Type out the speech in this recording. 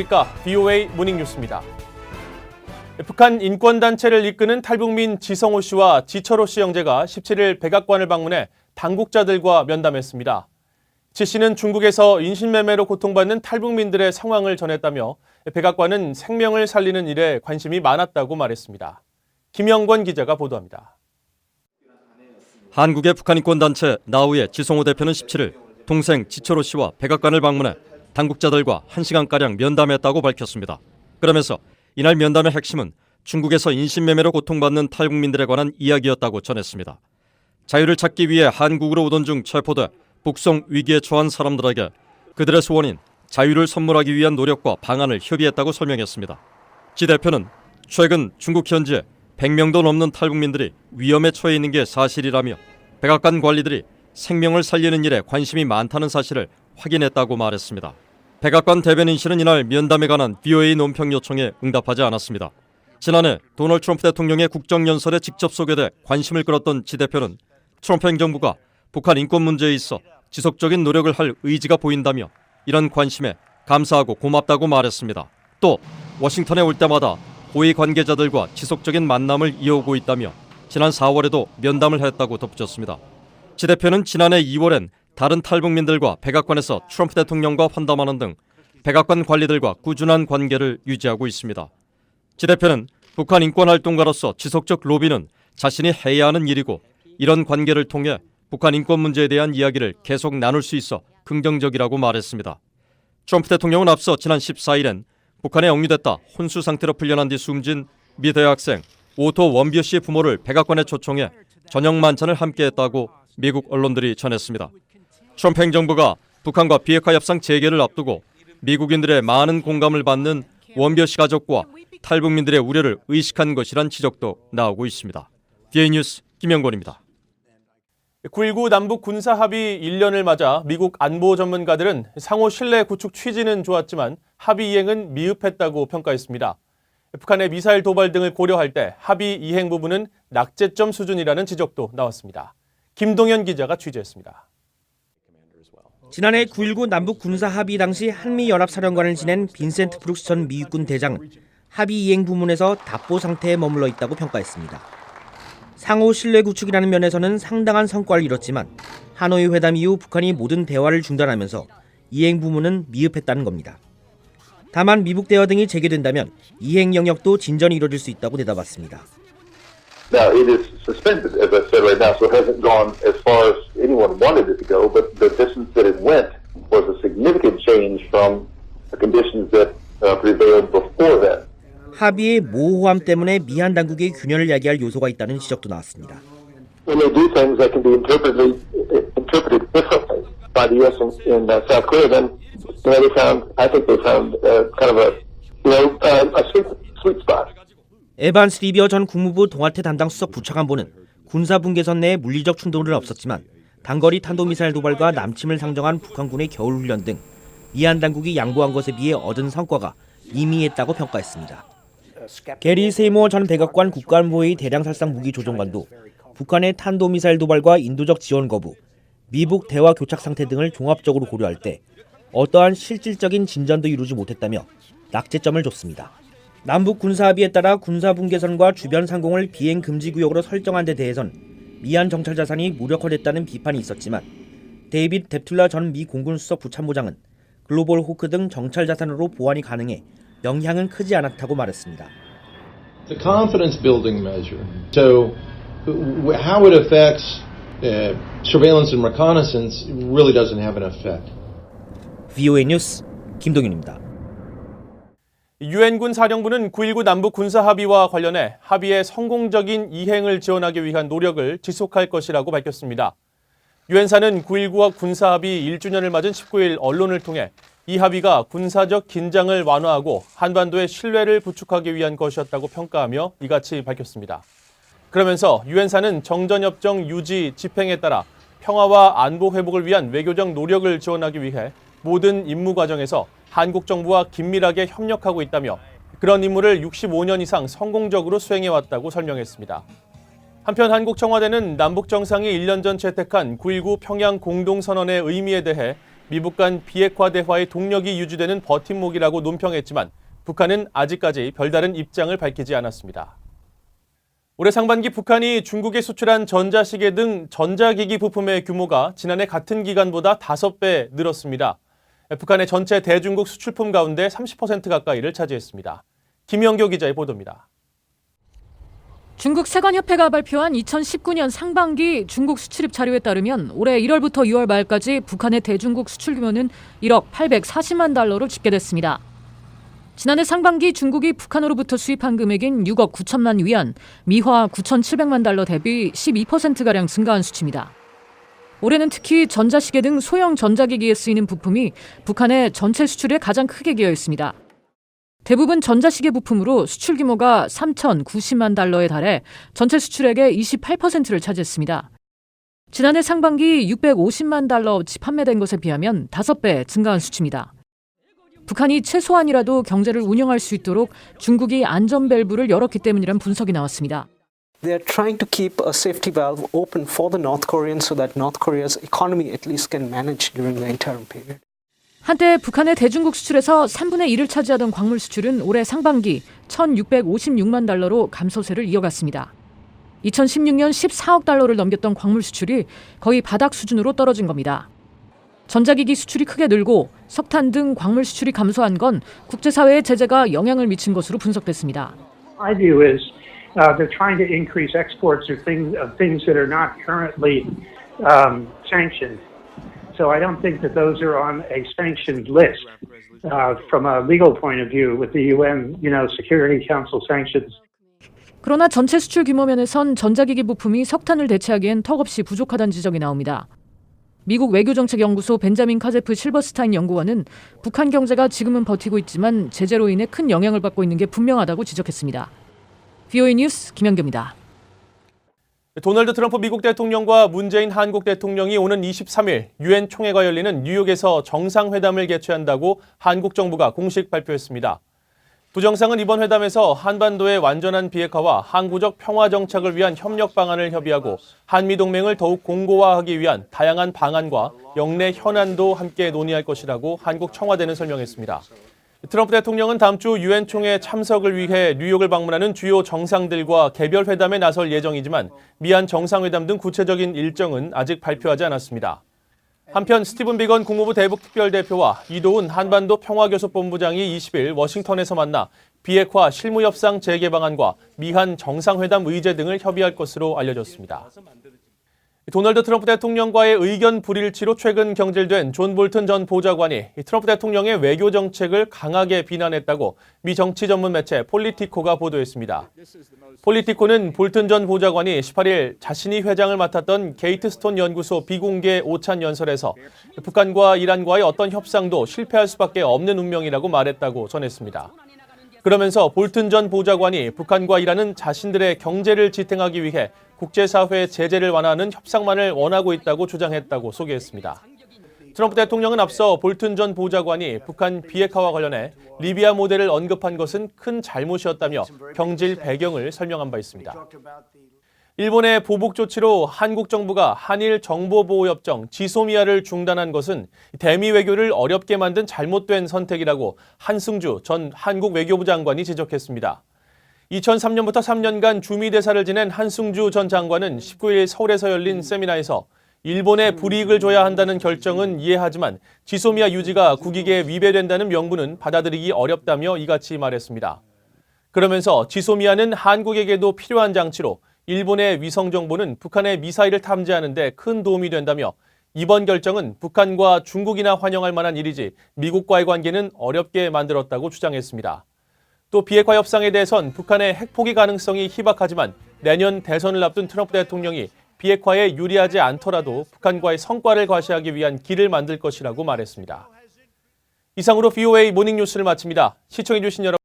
안녕하십니까. BOA 모닝뉴스입니다. 북한 인권단체를 이끄는 탈북민 지성호 씨와 지철호 씨 형제가 17일 백악관을 방문해 당국자들과 면담했습니다. 지 씨는 중국에서 인신매매로 고통받는 탈북민들의 상황을 전했다며 백악관은 생명을 살리는 일에 관심이 많았다고 말했습니다. 김영권 기자가 보도합니다. 한국의 북한 인권 단체 나우의 지성호 대표는 17일 동생 지철호 씨와 백악관을 방문해 당국자들과 1시간가량 면담했다고 밝혔습니다. 그러면서 이날 면담의 핵심은 중국에서 인신매매로 고통받는 탈북민들에 관한 이야기였다고 전했습니다. 자유를 찾기 위해 한국으로 오던 중 체포돼 북송 위기에 처한 사람들에게 그들의 소원인 자유를 선물하기 위한 노력과 방안을 협의했다고 설명했습니다. 지 대표는 최근 중국 현지에 100명도 넘는 탈북민들이 위험에 처해 있는 게 사실이라며 백악관 관리들이 생명을 살리는 일에 관심이 많다는 사실을 확인했다고 말했습니다. 백악관 대변인실은 이날 면담에 관한 BOA 논평 요청에 응답하지 않았습니다. 지난해 도널드 트럼프 대통령의 국정연설에 직접 소개돼 관심을 끌었던 지 대표는 트럼프 행정부가 북한 인권 문제에 있어 지속적인 노력을 할 의지가 보인다며 이런 관심에 감사하고 고맙다고 말했습니다. 또 워싱턴에 올 때마다 고위 관계자들과 지속적인 만남을 이어오고 있다며 지난 4월에도 면담을 했다고 덧붙였습니다. 지 대표는 지난해 2월엔 다른 탈북민들과 백악관에서 트럼프 대통령과 환담하는 등 백악관 관리들과 꾸준한 관계를 유지하고 있습니다. 지 대표는 북한 인권 활동가로서 지속적 로비는 자신이 해야 하는 일이고 이런 관계를 통해 북한 인권 문제에 대한 이야기를 계속 나눌 수 있어 긍정적이라고 말했습니다. 트럼프 대통령은 앞서 지난 14일엔 북한에 억류됐다 혼수 상태로 풀려난 뒤 숨진 미 대학생 오토 원비어 씨의 부모를 백악관에 초청해 저녁 만찬을 함께했다고 미국 언론들이 전했습니다. 트럼프 행정부가 북한과 비핵화 협상 재개를 앞두고 미국인들의 많은 공감을 받는 씨 가족과 탈북민들의 우려를 의식한 것이란 지적도 나오고 있습니다. BA 뉴스 김영권입니다. 9.19 남북 군사 합의 1년을 맞아 미국 안보 전문가들은 상호 신뢰 구축 취지는 좋았지만 합의 이행은 미흡했다고 평가했습니다. 북한의 미사일 도발 등을 고려할 때 합의 이행 부분은 낙제점 수준이라는 지적도 나왔습니다. 김동현 기자가 취재했습니다. 지난해 9.19 남북 군사 합의 당시 한미 연합사령관을 지낸 빈센트 브룩스 전 미국군 대장은 합의 이행 부문에서 답보 상태에 머물러 있다고 평가했습니다. 상호 신뢰 구축이라는 면에서는 상당한 성과를 이뤘지만 하노이 회담 이후 북한이 모든 대화를 중단하면서 이행 부문은 미흡했다는 겁니다. 다만 미북 대화 등이 재개된다면 이행 영역도 진전이 이뤄질 수 있다고 대답했습니다. Now, it is suspended, as I said right now, so it hasn't gone as far as anyone wanted it to go, but the distance that it went was a significant change from the conditions that uh, prevailed before that. 합의의 모호함 때문에 미한 당국의 균열을 야기할 요소가 있다는 지적도 나왔습니다. When they do things that can be interpreted, interpreted differently by the U.S. in, in uh, South Korea, then you know, they found, I think they found uh, kind of a, you know, uh, a sweet, sweet spot. 에반스 리비어 전 국무부 동아태 담당 수석 부차관보는 군사 분계선 내 물리적 충돌은 없었지만 단거리 탄도미사일 도발과 남침을 상정한 북한군의 겨울 훈련 등 미얀 당국이 양보한 것에 비해 얻은 성과가 미미했다고 평가했습니다. 게리 세이모어 전 백악관 국가안보회의 대량살상 무기 조종관도 북한의 탄도미사일 도발과 인도적 지원 거부, 미북 대화 교착 상태 등을 종합적으로 고려할 때 어떠한 실질적인 진전도 이루지 못했다며 낙제점을 줬습니다. 남북 군사 합의에 따라 군사 분계선과 주변 상공을 비행 금지 구역으로 설정한 데 대해선 미얀 정찰 자산이 무력화됐다는 비판이 있었지만 데이빗 뎁툴라 전 미 공군 수석 부참모장은 글로벌 호크 등 정찰 자산으로 보완이 가능해 영향은 크지 않았다고 말했습니다. It's a confidence building measure. So, how it affects uh, surveillance and reconnaissance really doesn't have an effect. VOA 뉴스 김동윤입니다. 유엔군 사령부는 9.19 남북 군사 합의와 관련해 합의의 성공적인 이행을 지원하기 위한 노력을 지속할 것이라고 밝혔습니다. 유엔사는 9.19와 군사 합의 1주년을 맞은 19일 언론을 통해 이 합의가 군사적 긴장을 완화하고 한반도의 신뢰를 구축하기 위한 것이었다고 평가하며 이같이 밝혔습니다. 그러면서 유엔사는 정전협정 유지 집행에 따라 평화와 안보 회복을 위한 외교적 노력을 지원하기 위해 모든 임무 과정에서 한국 정부와 긴밀하게 협력하고 있다며 그런 임무를 65년 이상 성공적으로 수행해 왔다고 설명했습니다. 한편 한국 청와대는 남북 정상이 1년 전 채택한 9.19 평양 공동선언의 의미에 대해 미북 간 비핵화 대화의 동력이 유지되는 버팀목이라고 논평했지만 북한은 아직까지 별다른 입장을 밝히지 않았습니다. 올해 상반기 북한이 중국에 수출한 전자시계 등 전자기기 부품의 규모가 지난해 같은 기간보다 5배 늘었습니다. 북한의 전체 대중국 수출품 가운데 30% 가까이를 차지했습니다. 김영교 기자의 보도입니다. 중국 세관협회가 발표한 2019년 상반기 중국 수출입 자료에 따르면 올해 1월부터 6월 말까지 북한의 대중국 수출 규모는 1억 840만 달러로 집계됐습니다. 지난해 상반기 중국이 북한으로부터 수입한 금액인 6억 9천만 위안, 미화 9,700만 달러 대비 12%가량 증가한 수치입니다. 올해는 특히 전자시계 등 소형 전자기기에 쓰이는 부품이 북한의 전체 수출에 가장 크게 기여 있습니다. 대부분 전자시계 부품으로 수출 규모가 3,090만 달러에 달해 전체 수출액의 28%를 차지했습니다. 지난해 상반기 650만 달러치 판매된 것에 비하면 5배 증가한 수치입니다. 북한이 최소한이라도 경제를 운영할 수 있도록 중국이 안전 밸브를 열었기 때문이란 분석이 나왔습니다. They are trying to keep a safety valve open for the North Koreans so that North Korea's economy at least can manage during the interim period. 한때 북한의 대중국 수출에서 3분의 1을 차지하던 광물 수출은 올해 상반기 1,656만 달러로 감소세를 이어갔습니다. 2016년 14억 달러를 넘겼던 광물 수출이 거의 바닥 수준으로 떨어진 겁니다. 전자기기 수출이 크게 늘고 석탄 등 광물 수출이 감소한 건 국제사회의 제재가 영향을 미친 것으로 분석됐습니다. My view is uh, they're trying to increase exports of things of things that are not currently um, sanctioned. So I don't think that those are on a sanctioned list uh, from a legal point of view with the UN, you know, Security Council sanctions. 그러나 전체 수출 규모 면에선 전자기기 부품이 석탄을 대체하기엔 턱없이 부족하다는 지적이 나옵니다. 미국 외교정책연구소 벤자민 카제프 실버스타인 연구원은 북한 경제가 지금은 버티고 있지만 제재로 인해 큰 영향을 받고 있는 게 분명하다고 지적했습니다. VOA 뉴스 김현규입니다. 도널드 트럼프 미국 대통령과 문재인 한국 대통령이 오는 23일 유엔 총회가 열리는 뉴욕에서 정상회담을 개최한다고 한국 정부가 공식 발표했습니다. 두 정상은 이번 회담에서 한반도의 완전한 비핵화와 항구적 평화 정착을 위한 협력 방안을 협의하고 한미 동맹을 더욱 공고화하기 위한 다양한 방안과 영내 현안도 함께 논의할 것이라고 한국 청와대는 설명했습니다. 트럼프 대통령은 다음 주 유엔 총회 참석을 위해 뉴욕을 방문하는 주요 정상들과 개별 회담에 나설 예정이지만 미한 정상회담 등 구체적인 일정은 아직 발표하지 않았습니다. 한편 스티븐 비건 국무부 대북 특별대표와 이도훈 한반도 평화교섭본부장이 20일 워싱턴에서 만나 비핵화 실무협상 재개 방안과 미한 정상회담 의제 등을 협의할 것으로 알려졌습니다. 도널드 트럼프 대통령과의 의견 불일치로 최근 경질된 존 볼튼 전 보좌관이 트럼프 대통령의 외교 정책을 강하게 비난했다고 미 정치 전문 매체 폴리티코가 보도했습니다. 폴리티코는 볼튼 전 보좌관이 18일 자신이 회장을 맡았던 게이트스톤 연구소 비공개 오찬 연설에서 북한과 이란과의 어떤 협상도 실패할 수밖에 없는 운명이라고 말했다고 전했습니다. 그러면서 볼튼 전 보좌관이 북한과 이란은 자신들의 경제를 지탱하기 위해 국제사회의 제재를 완화하는 협상만을 원하고 있다고 주장했다고 소개했습니다. 트럼프 대통령은 앞서 볼튼 전 보좌관이 북한 비핵화와 관련해 리비아 모델을 언급한 것은 큰 잘못이었다며 경질 배경을 설명한 바 있습니다. 일본의 보복 조치로 한국 정부가 한일 정보보호협정 지소미아를 중단한 것은 대미 외교를 어렵게 만든 잘못된 선택이라고 한승주 전 한국 외교부 장관이 지적했습니다. 2003년부터 3년간 주미대사를 지낸 한승주 전 장관은 19일 서울에서 열린 세미나에서 일본에 불이익을 줘야 한다는 결정은 이해하지만 지소미아 유지가 국익에 위배된다는 명분은 받아들이기 어렵다며 이같이 말했습니다. 그러면서 지소미아는 한국에게도 필요한 장치로 일본의 위성 정보는 북한의 미사일을 탐지하는 데 큰 도움이 된다며 이번 결정은 북한과 중국이나 환영할 만한 일이지 미국과의 관계는 어렵게 만들었다고 주장했습니다. 또 비핵화 협상에 대해선 북한의 핵포기 가능성이 희박하지만 내년 대선을 앞둔 트럼프 대통령이 비핵화에 유리하지 않더라도 북한과의 성과를 과시하기 위한 길을 만들 것이라고 말했습니다. 이상으로 VOA 모닝뉴스를 마칩니다. 시청해주신 여러분